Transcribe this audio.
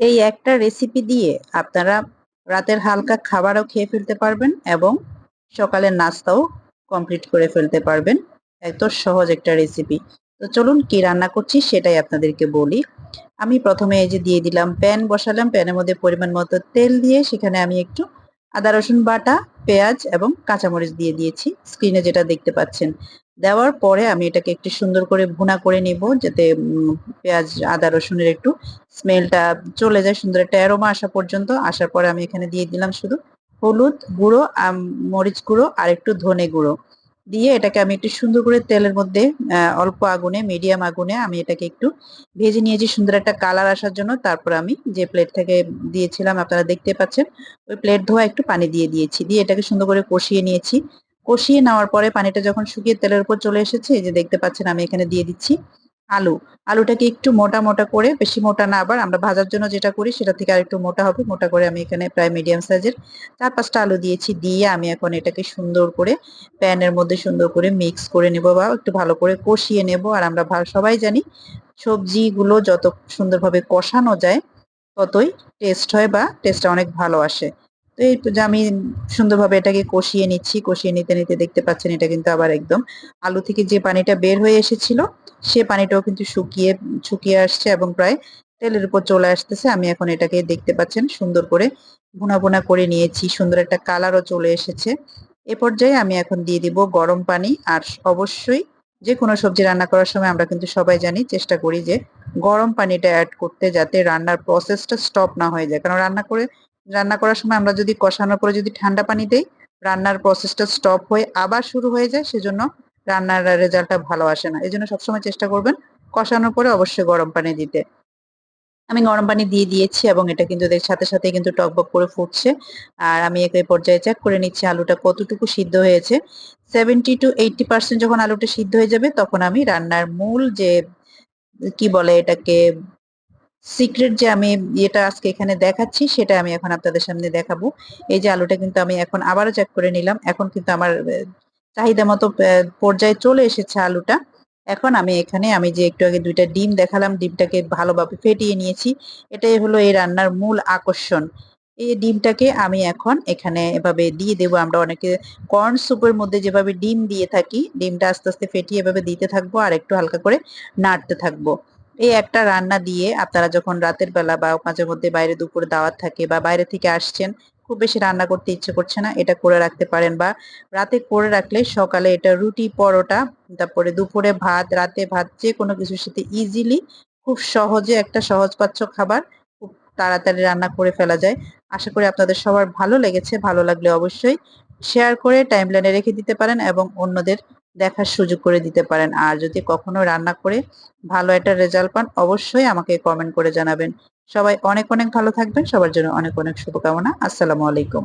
এই একটা রেসিপি দিয়ে আপনারা রাতের হালকা খাবারও খেয়ে ফেলতে পারবেন এবং সকালের নাস্তাও কমপ্লিট করে ফেলতে পারবেন। এত সহজ একটা রেসিপি তো চলুন কি রান্না করছি সেটাই আপনাদেরকে বলি। আমি প্রথমে এই যে দিয়ে দিলাম প্যান বসালাম প্যানের মধ্যে পরিমাণ মতো তেল দিয়ে সেখানে আমি একটু আদা, রসুন বাটা, পেঁয়াজ এবং কাঁচামরিচ দিয়ে দিয়েছি। স্ক্রিনে যেটা দেখতে পাচ্ছেন, দেওয়ার পরে আমি এটাকে একটু সুন্দর করে ভুনা করে নিব, যাতে পেঁয়াজ, আদা, রসুনের একটু স্মেলটা চলে যায়, সুন্দর একটা অ্যারোমা আসা পর্যন্ত। আসার পরে আমি এখানে দিয়ে দিলাম শুধু হলুদ গুঁড়ো মরিচ গুঁড়ো আর একটু ধনে গুঁড়ো। দিয়ে এটাকে আমি একটু সুন্দর করে তেলের মধ্যে অল্প আগুনে মিডিয়াম আগুনে আমি এটাকে একটু ভেজে নিয়েছি। সুন্দর একটা কালার আসার জন্য তারপর আমি যে প্লেট থেকে দিয়েছিলাম, আপনারা দেখতে পাচ্ছেন, ওই প্লেট ধোয়া একটু পানি দিয়ে দিয়েছি। দিয়ে এটাকে সুন্দর করে কষিয়ে নিয়েছি। কষিয়ে নেওয়ার পরে পানিটা যখন শুকিয়ে তেলের উপর চলে এসেছে, এই যে দেখতে পাচ্ছেন আমি এখানে দিয়ে দিচ্ছি। আলু। আলুটাকে একটু মোটা মোটা করে, বেশি মোটা না, আবার আমরা ভাজার জন্য যেটা করি সেটা থেকে আর একটু মোটা হবে, মোটা করে আমি এখানে প্রায় মিডিয়াম সাইজের চার পাঁচটা আলু দিয়েছি, দিয়ে আমি এখন এটাকে সুন্দর করে প্যানের মধ্যে সুন্দর করে মিক্স করে নেব বা একটু ভালো করে কষিয়ে নেব। আর আমরা সবাই জানি সবজিগুলো যত সুন্দরভাবে কষানো যায়, ততই টেস্ট হয় বা টেস্টটা অনেক ভালো আসে। তো এই যে আমি সুন্দরভাবে এটাকে কষিয়ে নিচ্ছি, কষিয়ে নিতে নিতে দেখতে পাচ্ছেন এটা কিন্তু আবার একদম আলু থেকে যে পানিটা বের হয়ে এসেছিল, সে পানিটাও কিন্তু শুকিয়ে শুকিয়ে আসছে এবং প্রায় তেলের উপর চলে আসতেছে। আমি এখন এটাকে দেখতে পাচ্ছেন সুন্দর করে ভুনা ভুনা করে নিয়েছি, সুন্দর একটা কালারও চলে এসেছে। এ পর্যায়ে আমি এখন দিয়ে দিব গরম পানি আর অবশ্যই যে কোনো সবজি রান্না করার সময় আমরা কিন্তু সবাই জানি, চেষ্টা করি যে গরম পানিটা অ্যাড করতে যাতে রান্নার প্রসেসটা স্টপ না হয়ে যায়। কারণ রান্না করে রান্না করার সময় আমরা যদি কষানোর পরে যদি ঠান্ডা পানি দেই, রান্নার প্রসেসটা স্টপ হয়ে আবার শুরু হয়ে যায়, সেজন্য রান্নার রেজাল্টটা ভালো আসে না। এই জন্য সবসময় চেষ্টা করবেন কষানোর পরে অবশ্যই গরম পানি দিতে। আমি গরম পানি দিয়ে দিয়েছি এবং এটা কিন্তু সাথে সাথে কিন্তু টকবক করে ফুটছে। আর আমি এই পর্যায়ে চেক করে নিচ্ছি আলুটা কতটুকু সিদ্ধ হয়েছে। সেভেন্টি টু এইটটি পার্সেন্ট যখন আলুটা সিদ্ধ হয়ে যাবে, তখন আমি রান্নার মূল যে, কি বলে এটাকে সিক্রেট যে আমি এটা আজকে এখানে দেখাচ্ছি, সেটা আমি এখন আপনাদের সামনে দেখাবো। এই যে আলুটা কিন্তু আমি এখন আবারও চেক করে নিলাম। এখন কিন্তু আমার চাহিদা মতো পর্যায়ে চলে এসেছে আলুটা। এখন আমি এখানে, আমি যে একটু আগে দুইটা ডিম দেখালাম, ডিমটাকে ভালোভাবে ফেটিয়ে নিয়েছি। এটাই হলো এই রান্নার মূল আকর্ষণ। এই ডিমটাকে আমি এখন এখানে এভাবে দিয়ে দেবো। আমরা অনেকে কর্ন স্যুপের মধ্যে যেভাবে ডিম দিয়ে থাকি, ডিমটা আস্তে আস্তে ফেটিয়ে এভাবে দিতে থাকব আর একটু হালকা করে নাড়তে থাকব। এই একটা রান্না দিয়ে আপনারা যখন রাতের বেলা বা মাঝে মধ্যে বাইরে দুপুরে দাওয়াত থাকে বা বাইরে থেকে আসছেন, খুব বেশি রান্না করতে ইচ্ছে করছে না, এটা করে রাখতে পারেন বা রাতে করে রাখলে সকালে এটা রুটি, পরোটা, তারপরে দুপুরে ভাত, রাতে ভাত যে কোনো কিছুর সাথে ইজিলি খুব সহজে একটা সহজপাচ্য খাবার খুব তাড়াতাড়ি রান্না করে ফেলা যায়। আশা করি আপনাদের সবার ভালো লেগেছে, ভালো লাগলে অবশ্যই শেয়ার করে টাইমলাইনে রেখে দিতে পারেন এবং অন্যদের দেখার সুযোগ করে দিতে পারেন। আর যদি কখনো রান্না করে ভালো একটা রেজাল্ট পান, অবশ্যই আমাকে কমেন্ট করে জানাবেন। সবাই অনেক অনেক ভালো থাকবেন। সবার জন্য অনেক অনেক শুভকামনা। আসসালামু আলাইকুম।